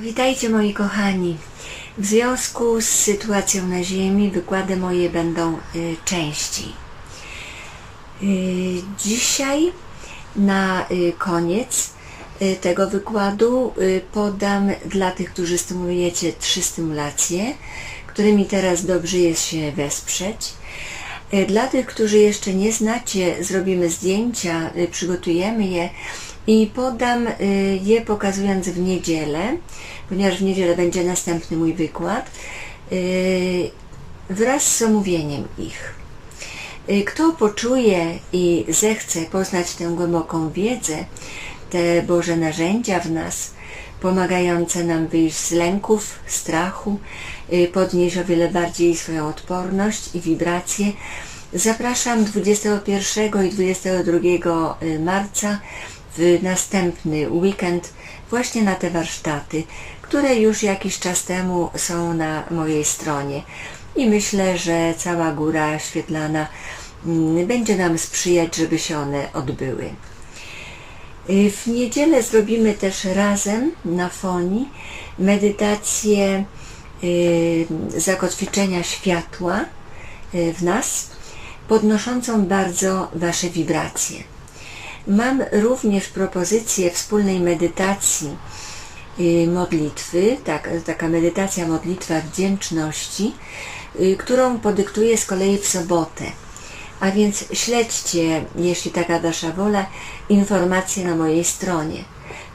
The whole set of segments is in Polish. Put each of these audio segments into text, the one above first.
Witajcie moi kochani. W związku z sytuacją na Ziemi wykłady moje będą y, częściej. Y, dzisiaj na y, koniec y, tego wykładu y, podam dla tych, którzy stymulujecie trzy stymulacje, którymi teraz dobrze jest się wesprzeć. Y, Dla tych, którzy jeszcze nie znacie, zrobimy zdjęcia, y, przygotujemy je i podam y, je pokazując w niedzielę, ponieważ w niedzielę będzie następny mój wykład, y, wraz z omówieniem ich. Y, Kto poczuje i zechce poznać tę głęboką wiedzę, te Boże narzędzia w nas, pomagające nam wyjść z lęków, strachu, podnieść o wiele bardziej swoją odporność i wibracje, zapraszam 21 i 22 marca w następny weekend właśnie na te warsztaty, które już jakiś czas temu są na mojej stronie. I myślę, że cała góra świetlana mm, będzie nam sprzyjać, żeby się one odbyły. Y, W niedzielę zrobimy też razem na fonii medytację y, zakotwiczenia światła y, w nas, podnoszącą bardzo Wasze wibracje. Mam również propozycję wspólnej medytacji y, modlitwy, tak, taka medytacja modlitwa wdzięczności, y, którą podyktuję z kolei w sobotę. A więc śledźcie, jeśli taka Wasza wola, informacje na mojej stronie.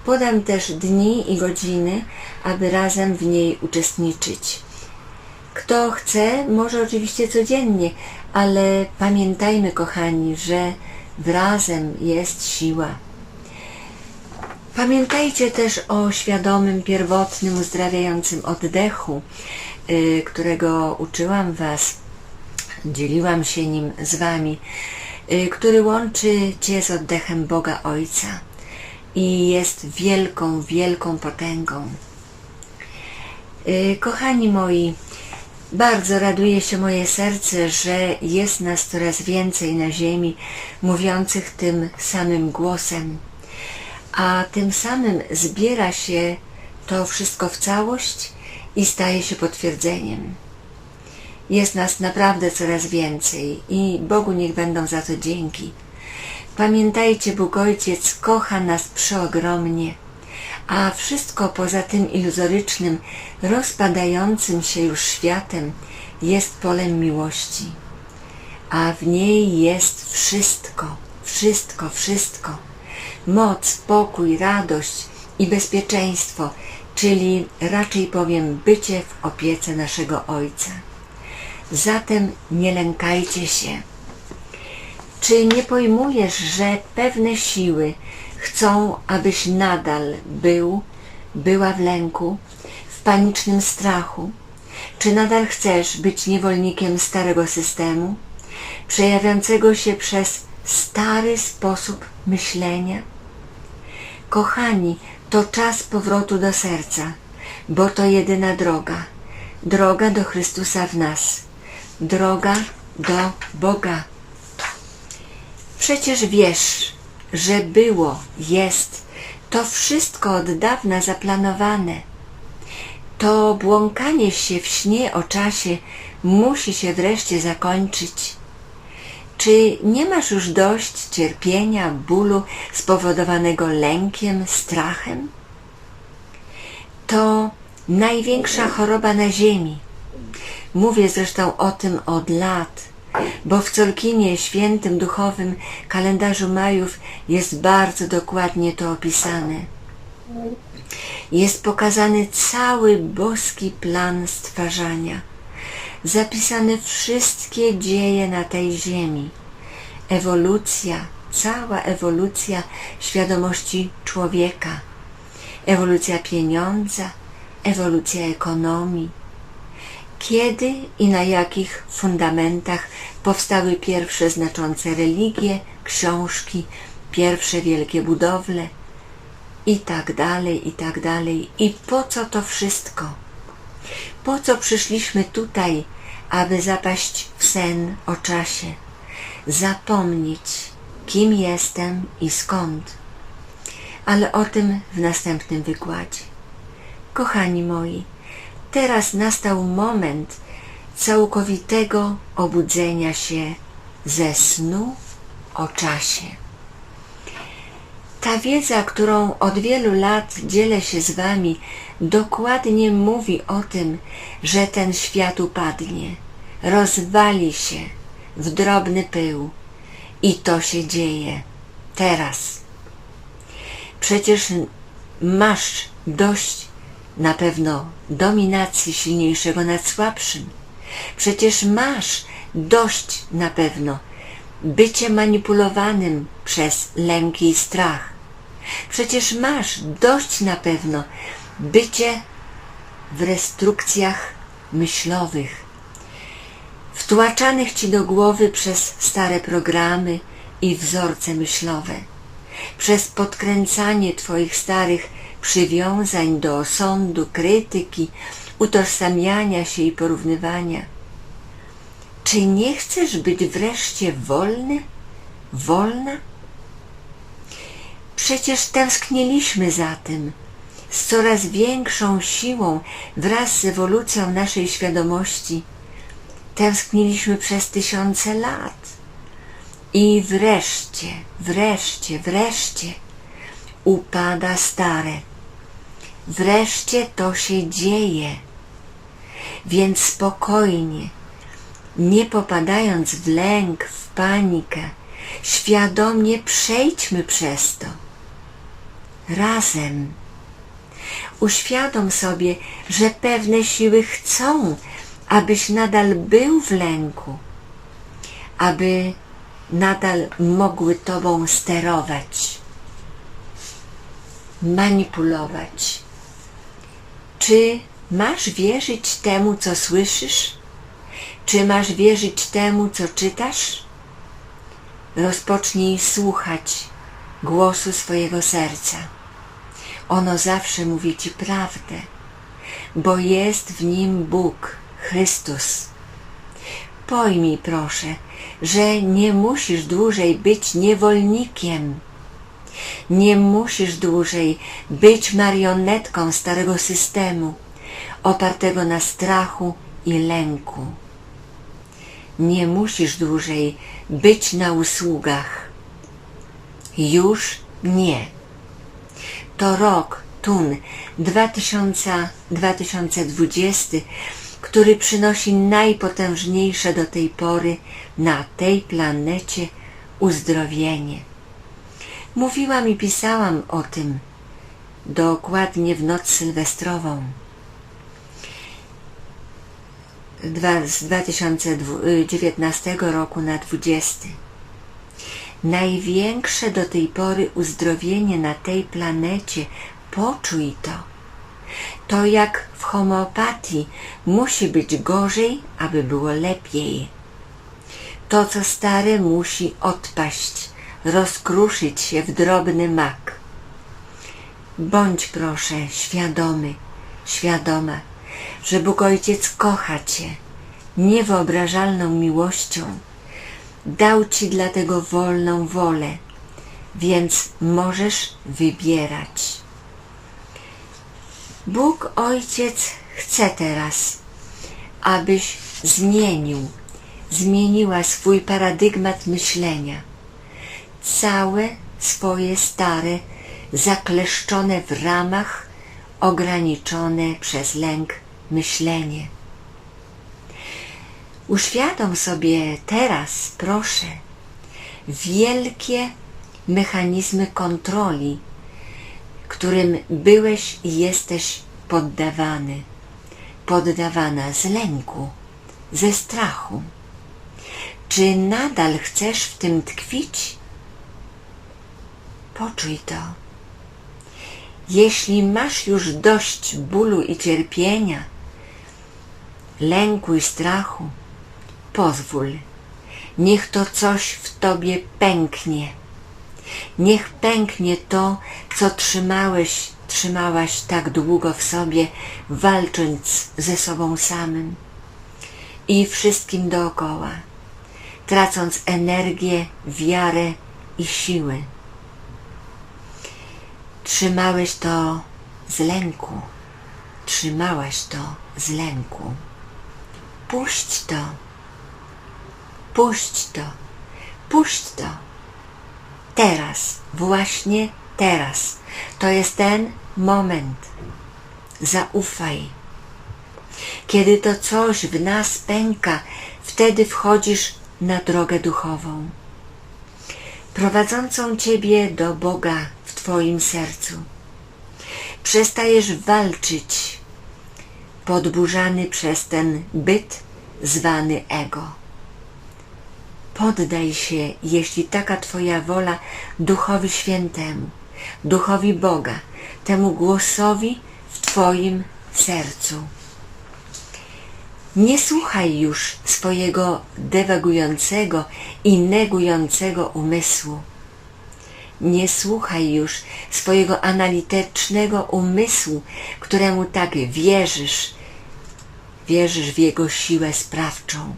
Podam też dni i godziny, aby razem w niej uczestniczyć. Kto chce, może oczywiście codziennie, ale pamiętajmy, kochani, że razem jest siła. Pamiętajcie też o świadomym, pierwotnym, uzdrawiającym oddechu, y, którego uczyłam Was, dzieliłam się nim z Wami, y, który łączy Cię z oddechem Boga Ojca i jest wielką, wielką potęgą. Y, Kochani moi, bardzo raduje się moje serce, że jest nas coraz więcej na ziemi mówiących tym samym głosem, a tym samym zbiera się to wszystko w całość i staje się potwierdzeniem. Jest nas naprawdę coraz więcej i Bogu niech będą za to dzięki. Pamiętajcie, Bóg Ojciec kocha nas przeogromnie, a wszystko poza tym iluzorycznym, rozpadającym się już światem jest polem miłości. A w niej jest wszystko, wszystko, wszystko. Moc, pokój, radość i bezpieczeństwo, czyli raczej powiem bycie w opiece naszego Ojca. Zatem nie lękajcie się. Czy nie pojmujesz, że pewne siły chcą, abyś nadal był, była w lęku, w panicznym strachu? Czy nadal chcesz być niewolnikiem starego systemu, przejawiającego się przez stary sposób myślenia? Kochani, to czas powrotu do serca, bo to jedyna droga, droga do Chrystusa w nas, droga do Boga. Przecież wiesz, że było, jest, to wszystko od dawna zaplanowane. To błąkanie się w śnie o czasie musi się wreszcie zakończyć. Czy nie masz już dość cierpienia, bólu spowodowanego lękiem, strachem? To największa choroba na ziemi. Mówię zresztą o tym od lat, bo w Colkinie Świętym Duchowym kalendarzu Majów jest bardzo dokładnie to opisane. Jest pokazany cały boski plan stwarzania, zapisane wszystkie dzieje na tej ziemi, ewolucja, cała ewolucja świadomości człowieka, ewolucja pieniądza, ewolucja ekonomii, kiedy i na jakich fundamentach powstały pierwsze znaczące religie, książki, pierwsze wielkie budowle i tak dalej, i tak dalej. I po co to wszystko? Po co przyszliśmy tutaj, aby zapaść w sen o czasie, zapomnieć, kim jestem i skąd? Ale o tym w następnym wykładzie. Kochani moi, teraz nastał moment całkowitego obudzenia się ze snu o czasie. Ta wiedza, którą od wielu lat dzielę się z Wami, dokładnie mówi o tym, że ten świat upadnie, rozwali się w drobny pył. I to się dzieje teraz. Przecież masz dość na pewno dominacji silniejszego nad słabszym. Przecież masz dość na pewno bycie manipulowanym przez lęki i strach. Przecież masz dość na pewno bycie w restrukcjach myślowych, wtłaczanych ci do głowy przez stare programy i wzorce myślowe, przez podkręcanie twoich starych przywiązań do osądu, krytyki, utożsamiania się i porównywania. Czy nie chcesz być wreszcie wolny? Wolna? Przecież tęskniliśmy za tym z coraz większą siłą wraz z ewolucją naszej świadomości. Tęskniliśmy przez tysiące lat. I wreszcie, wreszcie, wreszcie upada stare. Wreszcie to się dzieje. Więc spokojnie, nie popadając w lęk, w panikę, świadomie przejdźmy przez to. Razem. Uświadom sobie, że pewne siły chcą, abyś nadal był w lęku, aby nadal mogły tobą sterować, manipulować. Czy masz wierzyć temu, co słyszysz? Czy masz wierzyć temu, co czytasz? Rozpocznij słuchać głosu swojego serca. Ono zawsze mówi Ci prawdę, bo jest w nim Bóg, Chrystus. Pojmij proszę, że nie musisz dłużej być niewolnikiem. Nie musisz dłużej być marionetką starego systemu, opartego na strachu i lęku. Nie musisz dłużej być na usługach. Już nie. To rok Tun 2000, 2020, który przynosi najpotężniejsze do tej pory na tej planecie uzdrowienie. Mówiłam i pisałam o tym dokładnie w noc sylwestrową z 2019 roku na 20. Największe do tej pory uzdrowienie na tej planecie, poczuj to. To jak w homeopatii musi być gorzej, aby było lepiej. To, co stare, musi odpaść, rozkruszyć się w drobny mak. Bądź proszę świadomy, świadoma, że Bóg Ojciec kocha Cię niewyobrażalną miłością. Dał Ci dlatego wolną wolę, więc możesz wybierać. Bóg Ojciec chce teraz, abyś zmienił, zmieniła swój paradygmat myślenia. Całe swoje stare, zakleszczone w ramach, ograniczone przez lęk myślenie. Uświadom sobie teraz, proszę, wielkie mechanizmy kontroli, którym byłeś i jesteś poddawany, poddawana z lęku, ze strachu. Czy nadal chcesz w tym tkwić? Poczuj to. Jeśli masz już dość bólu i cierpienia, lęku i strachu, pozwól, niech to coś w Tobie pęknie. Niech pęknie to, co trzymałeś, trzymałaś tak długo w sobie, walcząc ze sobą samym i wszystkim dookoła, tracąc energię, wiarę i siły. Trzymałeś to z lęku, zatrzymałaś to z lęku. Puść to. Puść to. Puść to. Teraz, właśnie teraz. To jest ten moment. Zaufaj. Kiedy to coś w nas pęka, wtedy wchodzisz na drogę duchową, prowadzącą Ciebie do Boga w Twoim sercu. Przestajesz walczyć, podburzany przez ten byt zwany ego. Poddaj się, jeśli taka Twoja wola, Duchowi Świętemu, Duchowi Boga, temu głosowi w Twoim sercu. Nie słuchaj już swojego dewagującego i negującego umysłu. Nie słuchaj już swojego analitycznego umysłu, któremu tak wierzysz. Wierzysz w jego siłę sprawczą.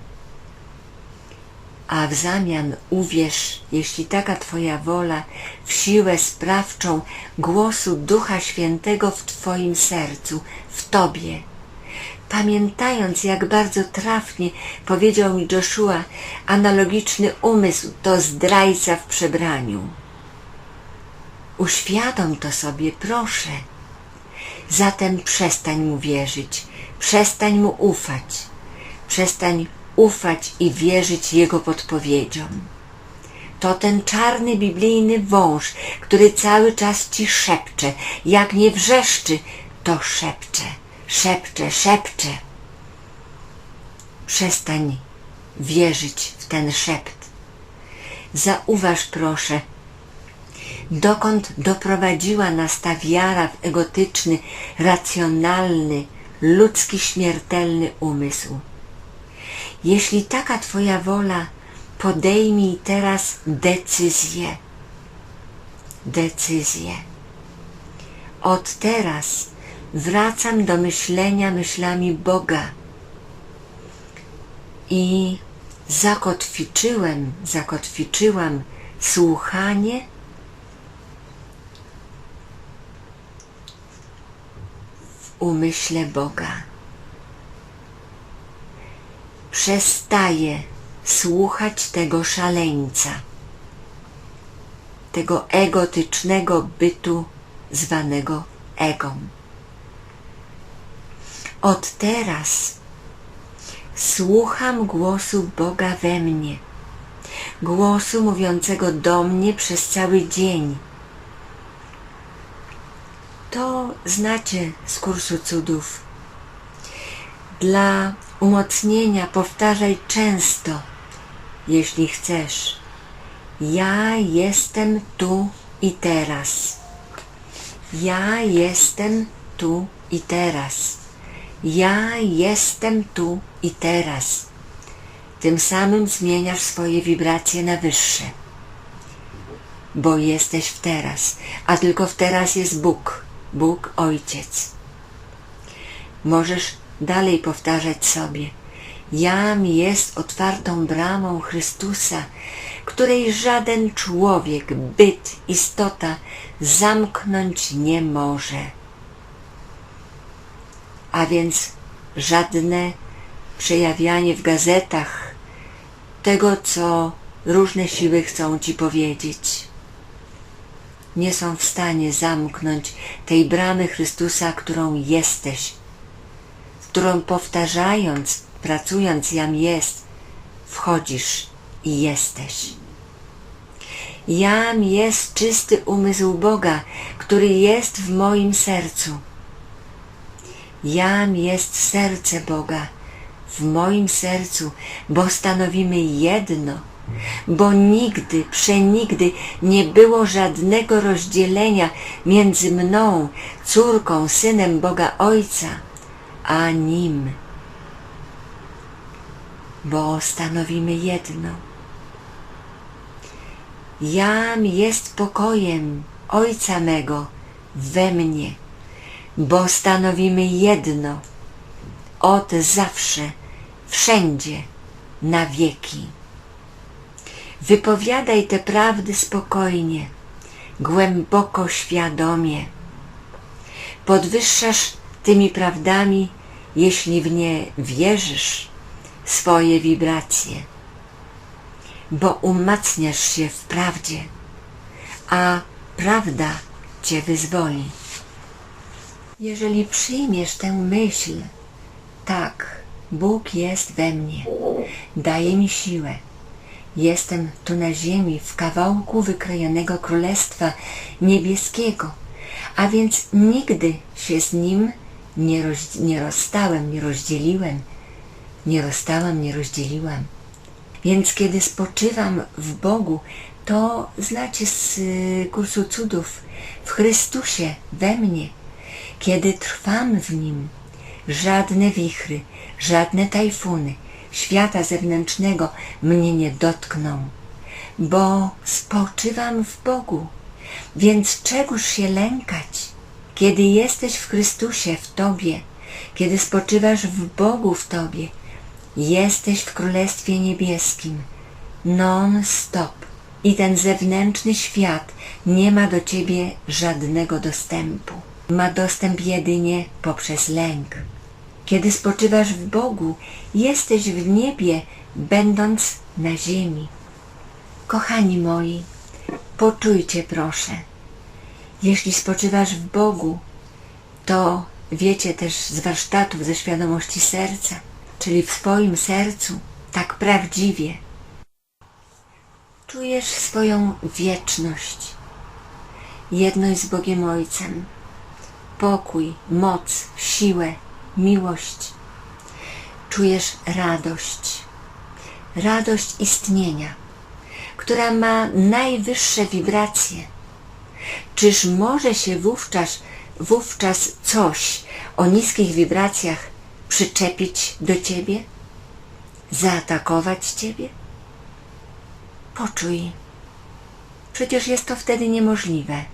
A w zamian uwierz, jeśli taka Twoja wola, w siłę sprawczą głosu Ducha Świętego w Twoim sercu, w Tobie pamiętając, jak bardzo trafnie powiedział mi Joshua, analogiczny umysł to zdrajca w przebraniu. Uświadom to sobie, proszę. Zatem przestań mu wierzyć, przestań mu ufać, przestań ufać i wierzyć jego podpowiedziom. To ten czarny biblijny wąż, który cały czas ci szepcze, jak nie wrzeszczy, to szepcze szepcze, szepcze. Przestań wierzyć w ten szept. Zauważ proszę, dokąd doprowadziła nas ta wiara w egotyczny, racjonalny, ludzki śmiertelny umysł. Jeśli taka Twoja wola, podejmij teraz decyzję. Decyzję. Od teraz wracam do myślenia myślami Boga i zakotwiczyłem, zakotwiczyłam słuchanie umyśle Boga. Przestaję słuchać tego szaleńca, tego egotycznego bytu zwanego egom. Od teraz słucham głosu Boga we mnie, głosu mówiącego do mnie przez cały dzień. To znacie z kursu cudów. Dla umocnienia powtarzaj często, jeśli chcesz. Ja jestem tu i teraz. Ja jestem tu i teraz. Ja jestem tu i teraz. Tym samym zmieniasz swoje wibracje na wyższe. Bo jesteś w teraz, a tylko w teraz jest Bóg, Bóg Ojciec. Możesz dalej powtarzać sobie. Jam jest otwartą bramą Chrystusa, której żaden człowiek, byt, istota zamknąć nie może a więc żadne przejawianie w gazetach tego, co różne siły chcą Ci powiedzieć. Nie są w stanie zamknąć tej bramy Chrystusa, którą jesteś, którą powtarzając, pracując jam jest, wchodzisz i jesteś. Jam jest czysty umysł Boga, który jest w moim sercu Jam jest serce Boga w moim sercu, bo stanowimy jedno, bo nigdy, przenigdy nie było żadnego rozdzielenia między mną, córką, synem Boga Ojca, a Nim, bo stanowimy jedno. Jam jest pokojem Ojca mego we mnie bo stanowimy jedno od zawsze, wszędzie, na wieki. Wypowiadaj te prawdy spokojnie, głęboko świadomie. Podwyższasz tymi prawdami, jeśli w nie wierzysz, swoje wibracje, bo umacniasz się w prawdzie, a prawda Cię wyzwoli. Jeżeli przyjmiesz tę myśl, tak, Bóg jest we mnie, daje mi siłę. Jestem tu na ziemi w kawałku wykrojonego królestwa niebieskiego, a więc nigdy się z nim nie, roz, nie rozstałem, nie rozdzieliłem, nie rozstałam, nie rozdzieliłam. Więc kiedy spoczywam w Bogu, to znacie z y, kursu cudów w Chrystusie, we mnie, kiedy trwam w Nim, żadne wichry, żadne tajfuny świata zewnętrznego mnie nie dotkną, bo spoczywam w Bogu. Więc czegoż się lękać, kiedy jesteś w Chrystusie w Tobie, kiedy spoczywasz w Bogu w Tobie, jesteś w Królestwie Niebieskim, non-stop. I ten zewnętrzny świat nie ma do Ciebie żadnego dostępu. Ma dostęp jedynie poprzez lęk. Kiedy spoczywasz w Bogu, jesteś w niebie, będąc na ziemi. Kochani moi, poczujcie proszę. Jeśli spoczywasz w Bogu, to wiecie też z warsztatów ze świadomości serca, czyli w swoim sercu, tak prawdziwie. Czujesz swoją wieczność, jedność z Bogiem Ojcem, pokój, moc, siłę, miłość. Czujesz radość, radość istnienia, która ma najwyższe wibracje. Czyż może się wówczas, wówczas coś o niskich wibracjach przyczepić do Ciebie? Zaatakować Ciebie? Poczuj. Przecież jest to wtedy niemożliwe.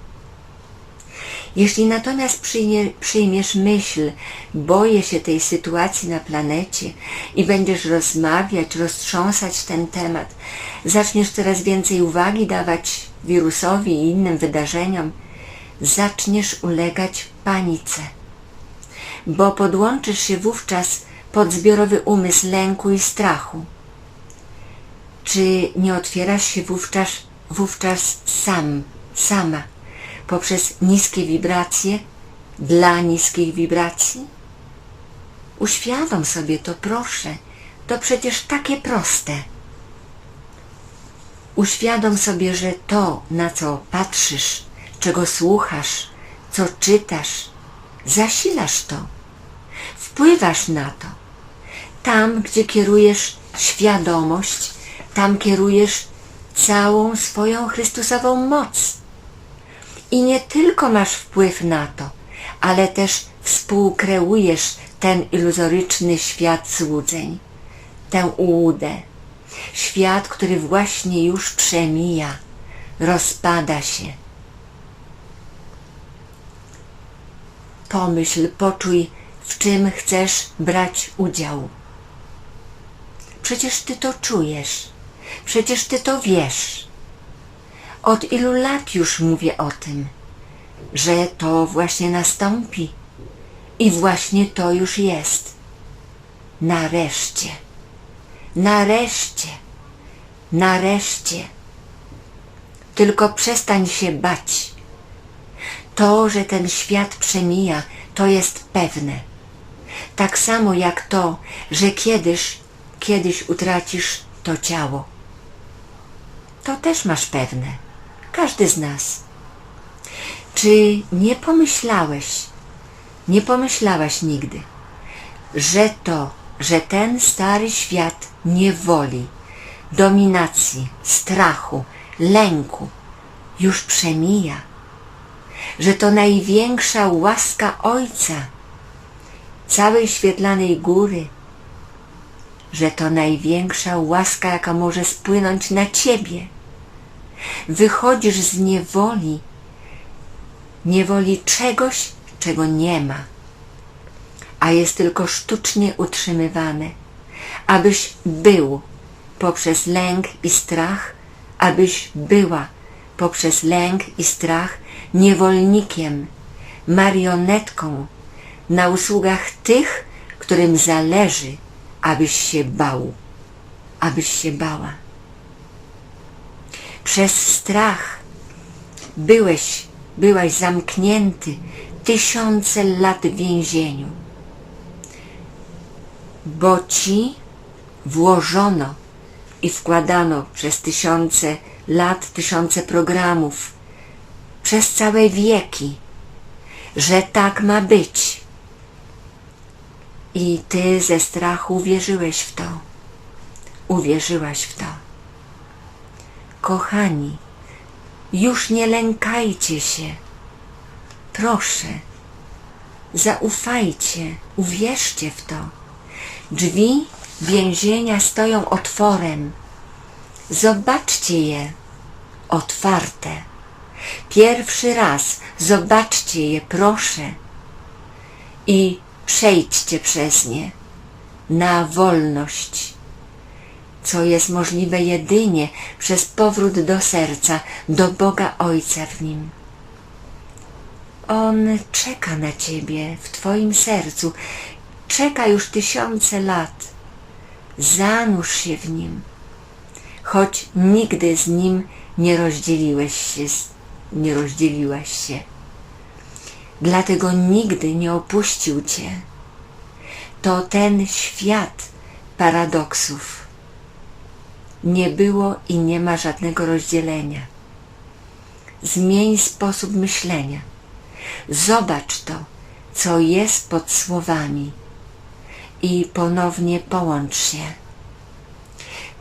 Jeśli natomiast przyjmie, przyjmiesz myśl, boję się tej sytuacji na planecie i będziesz rozmawiać, roztrząsać ten temat, zaczniesz coraz więcej uwagi dawać wirusowi i innym wydarzeniom, zaczniesz ulegać panice, bo podłączysz się wówczas pod zbiorowy umysł lęku i strachu. Czy nie otwierasz się wówczas, wówczas sam, sama? Poprzez niskie wibracje dla niskich wibracji? Uświadom sobie to, proszę. To przecież takie proste. Uświadom sobie, że to, na co patrzysz, czego słuchasz, co czytasz, zasilasz to. Wpływasz na to. Tam, gdzie kierujesz świadomość, tam kierujesz całą swoją Chrystusową moc. I nie tylko masz wpływ na to, ale też współkreujesz ten iluzoryczny świat złudzeń, tę ułudę. Świat, który właśnie już przemija, rozpada się. Pomyśl, poczuj, w czym chcesz brać udział. Przecież ty to czujesz, przecież ty to wiesz. Od ilu lat już mówię o tym, że to właśnie nastąpi i właśnie to już jest. Nareszcie, nareszcie, nareszcie. Tylko przestań się bać. To, że ten świat przemija, to jest pewne. Tak samo jak to, że kiedyś, kiedyś utracisz to ciało. To też masz pewne. Każdy z nas. Czy nie pomyślałeś, nie pomyślałaś nigdy, że to, że ten stary świat niewoli, dominacji, strachu, lęku już przemija, że to największa łaska Ojca, całej świetlanej góry, że to największa łaska, jaka może spłynąć na Ciebie. Wychodzisz z niewoli, niewoli czegoś, czego nie ma, a jest tylko sztucznie utrzymywane, abyś był poprzez lęk i strach, abyś była poprzez lęk i strach niewolnikiem, marionetką na usługach tych, którym zależy, abyś się bał, abyś się bała. Przez strach byłeś, byłaś zamknięty tysiące lat w więzieniu, bo ci włożono i wkładano przez tysiące lat, tysiące programów, przez całe wieki, że tak ma być. I ty ze strachu uwierzyłeś w to, uwierzyłaś w to. Kochani, już nie lękajcie się. Proszę, zaufajcie, uwierzcie w to. Drzwi więzienia stoją otworem. Zobaczcie je otwarte. Pierwszy raz zobaczcie je, proszę, i przejdźcie przez nie na wolność, co jest możliwe jedynie przez powrót do serca, do Boga Ojca w nim. On czeka na Ciebie w Twoim sercu, czeka już tysiące lat. Zanurz się w nim, choć nigdy z nim nie rozdzieliłeś się, nie rozdzieliłaś się. Dlatego nigdy nie opuścił Cię. To ten świat paradoksów. Nie było i nie ma żadnego rozdzielenia. Zmień sposób myślenia. Zobacz to, co jest pod słowami i ponownie połącz się.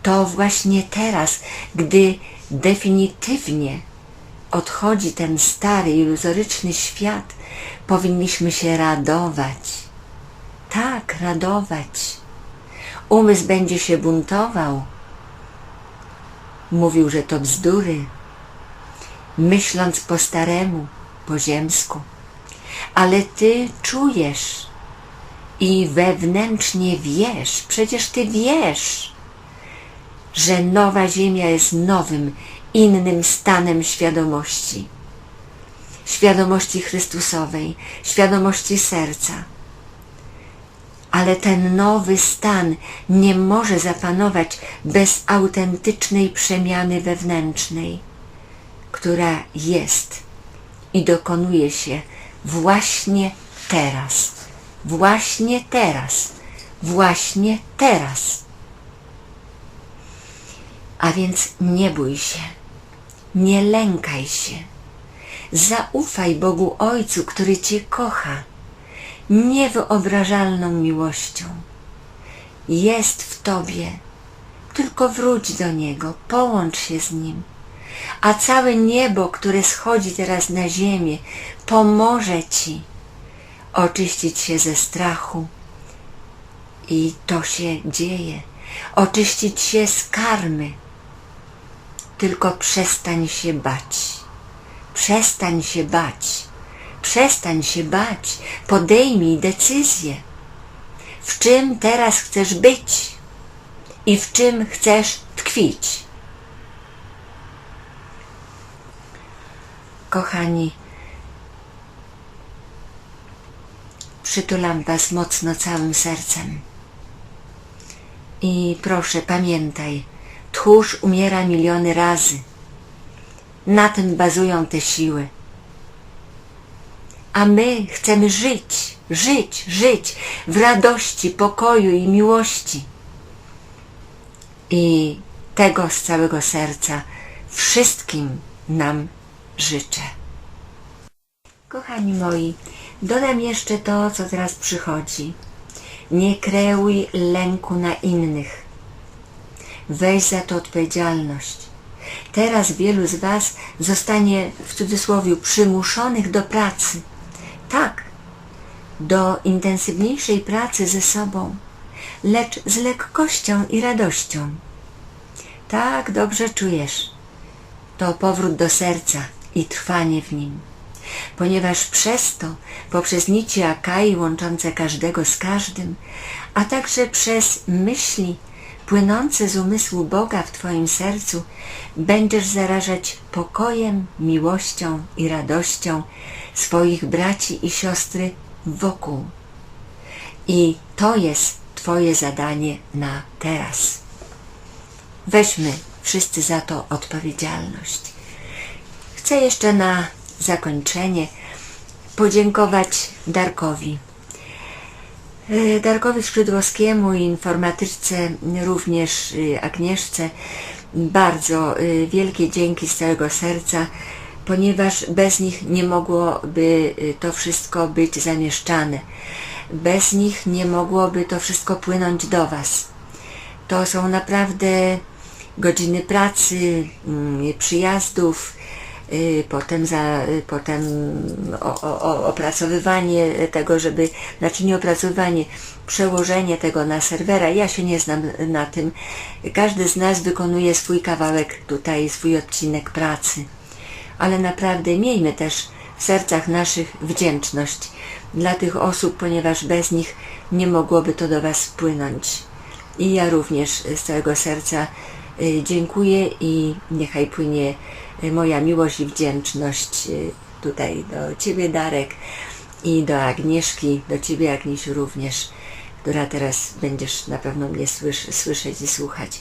To właśnie teraz, gdy definitywnie odchodzi ten stary, iluzoryczny świat, powinniśmy się radować. Tak, radować. Umysł będzie się buntował. Mówił, że to bzdury, myśląc po staremu, po ziemsku. Ale ty czujesz i wewnętrznie wiesz, przecież ty wiesz, że nowa ziemia jest nowym, innym stanem świadomości. Świadomości Chrystusowej, świadomości serca. Ale ten nowy stan nie może zapanować bez autentycznej przemiany wewnętrznej, która jest i dokonuje się właśnie teraz. Właśnie teraz. Właśnie teraz. A więc nie bój się. Nie lękaj się. Zaufaj Bogu Ojcu, który Cię kocha niewyobrażalną miłością. Jest w Tobie. Tylko wróć do Niego, połącz się z Nim. A całe niebo, które schodzi teraz na ziemię, pomoże Ci oczyścić się ze strachu. I to się dzieje. Oczyścić się z karmy. Tylko przestań się bać. Przestań się bać. Przestań się bać. Podejmij decyzję. W czym teraz chcesz być i w czym chcesz tkwić. Kochani, przytulam Was mocno całym sercem. I proszę, pamiętaj, tchórz umiera miliony razy. Na tym bazują te siły. A my chcemy żyć, żyć, żyć w radości, pokoju i miłości. I tego z całego serca wszystkim nam życzę. Kochani moi, dodam jeszcze to, co teraz przychodzi. Nie kreuj lęku na innych. Weź za to odpowiedzialność. Teraz wielu z Was zostanie w cudzysłowie przymuszonych do pracy. Tak, do intensywniejszej pracy ze sobą, lecz z lekkością i radością. Tak dobrze czujesz. To powrót do serca i trwanie w nim. Ponieważ przez to, poprzez nici Akai łączące każdego z każdym, a także przez myśli płynące z umysłu Boga w Twoim sercu, będziesz zarażać pokojem, miłością i radością swoich braci i siostry wokół. I to jest Twoje zadanie na teraz. Weźmy wszyscy za to odpowiedzialność. Chcę jeszcze na zakończenie podziękować Darkowi. E, Darkowi Skrzydłowskiemu i informatyczce również y, Agnieszce bardzo y, wielkie dzięki z całego serca, ponieważ bez nich nie mogłoby y, to wszystko być zamieszczane. Bez nich nie mogłoby to wszystko płynąć do Was. To są naprawdę godziny pracy, mm, przyjazdów, y, potem, za, y, potem opracowywanie tego, żeby, znaczy nie opracowywanie, przełożenie tego na serwera. Ja się nie znam na tym. Każdy z nas wykonuje swój kawałek tutaj, swój odcinek pracy. Ale naprawdę miejmy też w sercach naszych wdzięczność dla tych osób, ponieważ bez nich nie mogłoby to do Was spłynąć. I ja również z całego serca y, dziękuję i niechaj płynie y, moja miłość i wdzięczność y, tutaj do Ciebie, Darek, i do Agnieszki, do Ciebie, Agniesiu, również, która teraz będziesz na pewno mnie słysz, słyszeć i słuchać.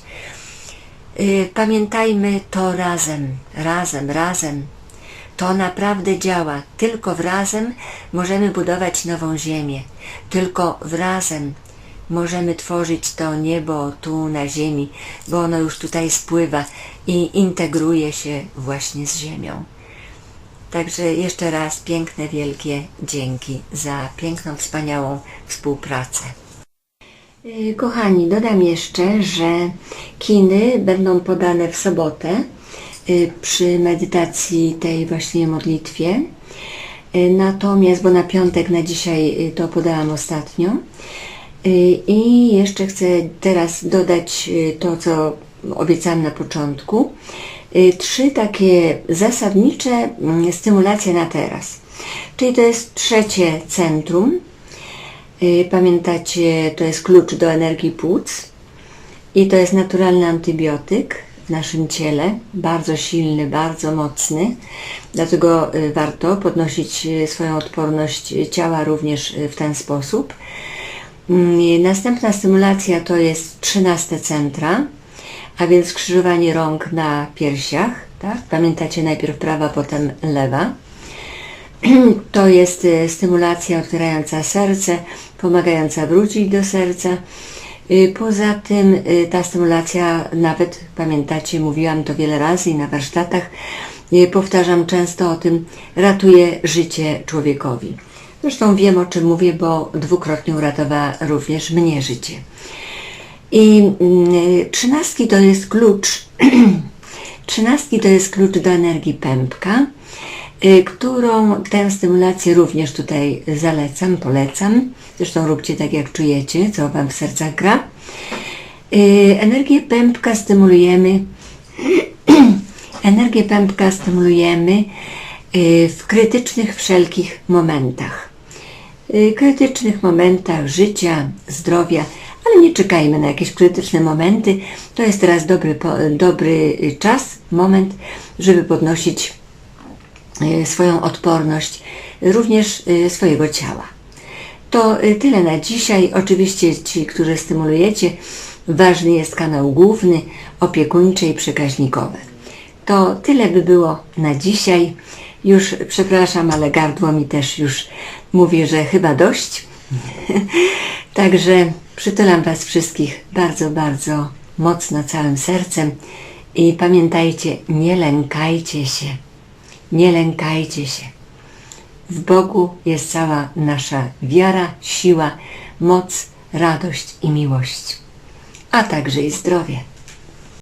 Y, Pamiętajmy to razem, razem, razem. To naprawdę działa. Tylko wrazem możemy budować nową ziemię. Tylko wrazem możemy tworzyć to niebo tu na ziemi, bo ono już tutaj spływa i integruje się właśnie z ziemią. Także jeszcze raz piękne, wielkie dzięki za piękną, wspaniałą współpracę. Y, Kochani, dodam jeszcze, że kiny będą podane w sobotę y, przy medytacji tej właśnie modlitwie. Y, Natomiast, bo na piątek, na dzisiaj to podałam ostatnio. I jeszcze chcę teraz dodać to, co obiecałam na początku. Trzy takie zasadnicze mm, stymulacje na teraz. Czyli to jest trzecie centrum, Pamiętacie, to jest klucz do energii płuc i to jest naturalny antybiotyk w naszym ciele, bardzo silny, bardzo mocny. Dlatego y, warto podnosić y, swoją odporność ciała również y, w ten sposób. Mm, Następna stymulacja to jest 13 centra, a więc skrzyżowanie rąk na piersiach. Tak? Pamiętacie najpierw prawa, potem lewa. To jest e, stymulacja otwierająca serce, pomagająca wrócić do serca. Y, Poza tym y, ta stymulacja, nawet pamiętacie, mówiłam to wiele razy i na warsztatach, powtarzam często o tym, ratuje życie człowiekowi. Zresztą wiem o czym mówię, bo dwukrotnie uratowała również mnie życie. I mm, trzynastki to jest klucz, trzynastki to jest klucz do energii pępka, którą tę stymulację również tutaj zalecam, polecam. Zresztą róbcie tak jak czujecie, co Wam w sercach gra. Y, Energię pępka stymulujemy, energię pępka stymulujemy y, w krytycznych wszelkich momentach. Y, Krytycznych momentach życia, zdrowia, ale nie czekajmy na jakieś krytyczne momenty. To jest teraz dobry, dobry y, czas, moment, żeby podnosić y, swoją odporność, również y, swojego ciała. To y, tyle na dzisiaj. Oczywiście ci, którzy stymulujecie, ważny jest kanał główny, opiekuńczy i przekaźnikowy. To tyle by było na dzisiaj. Już przepraszam, ale gardło mi też już mówi, że chyba dość. Także przytulam Was wszystkich bardzo, bardzo mocno całym sercem i pamiętajcie, nie lękajcie się. Nie lękajcie się. W Bogu jest cała nasza wiara, siła, moc, radość i miłość, a także i zdrowie.